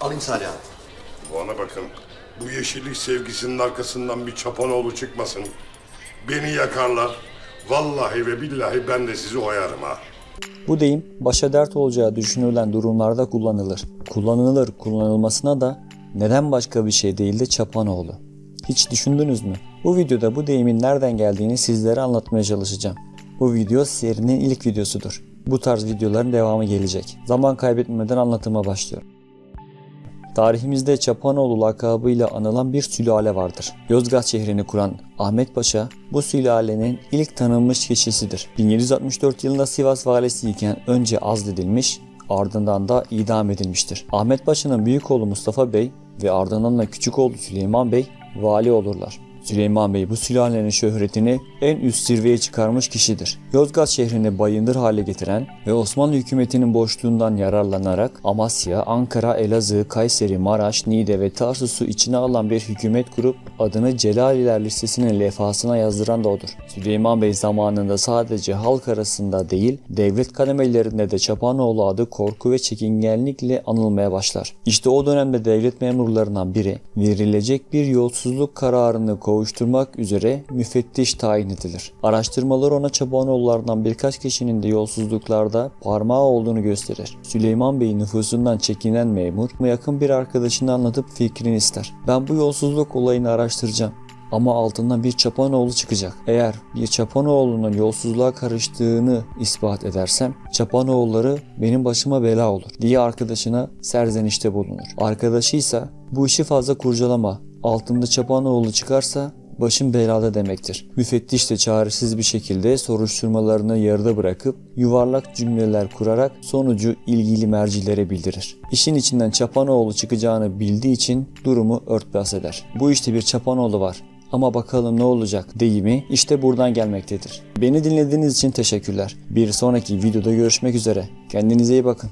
Alayım Salih abi. Bana bakın. Bu yeşillik sevgisinin arkasından bir çapanoğlu çıkmasın. Beni yakarlar. Vallahi ve billahi ben de sizi oyarım ha. Bu deyim başa dert olacağı düşünülen durumlarda kullanılır. Kullanılır kullanılmasına da neden başka bir şey değil de Çapanoğlu. Hiç düşündünüz mü? Bu videoda bu deyimin nereden geldiğini sizlere anlatmaya çalışacağım. Bu video serinin ilk videosudur. Bu tarz videoların devamı gelecek. Zaman kaybetmeden anlatıma başlıyorum. Tarihimizde Çapanoğlu lakabıyla anılan bir sülale vardır. Yozgat şehrini kuran Ahmet Paşa bu sülalenin ilk tanınmış kişisidir. 1764 yılında Sivas valisiyken önce azledilmiş ardından da idam edilmiştir. Ahmet Paşa'nın büyük oğlu Mustafa Bey ve ardından da küçük oğlu Süleyman Bey vali olurlar. Süleyman Bey bu sülalenin şöhretini en üst zirveye çıkarmış kişidir. Yozgat şehrini bayındır hale getiren ve Osmanlı hükümetinin boşluğundan yararlanarak Amasya, Ankara, Elazığ, Kayseri, Maraş, Niğde ve Tarsus'u içine alan bir hükümet kurup adını Celaliler listesinin lefasına yazdıran da odur. Süleyman Bey zamanında sadece halk arasında değil, devlet kademelerinde de Çapanoğlu adı korku ve çekingenlikle anılmaya başlar. İşte o dönemde devlet memurlarından biri verilecek bir yolsuzluk kararını kovuşturmak üzere müfettiş tayin edilir. Araştırmalar ona Çapanoğullardan birkaç kişinin de yolsuzluklarda parmağı olduğunu gösterir. Süleyman Bey nüfusundan çekinen memur yakın bir arkadaşını anlatıp fikrini ister. Ben bu yolsuzluk olayını araştıracağım. Ama altından bir Çapanoğlu çıkacak. Eğer bir Çapanoğlu'nun yolsuzluğa karıştığını ispat edersem Çapanoğulları benim başıma bela olur diye arkadaşına serzenişte bulunur. Arkadaşı ise bu işi fazla kurcalama. Altında Çapanoğlu çıkarsa başım belada demektir. Müfettiş de çaresiz bir şekilde soruşturmalarını yarıda bırakıp yuvarlak cümleler kurarak sonucu ilgili mercilere bildirir. İşin içinden Çapanoğlu çıkacağını bildiği için durumu örtbas eder. Bu işte bir Çapanoğlu var ama bakalım ne olacak deyimi işte buradan gelmektedir. Beni dinlediğiniz için teşekkürler. Bir sonraki videoda görüşmek üzere. Kendinize iyi bakın.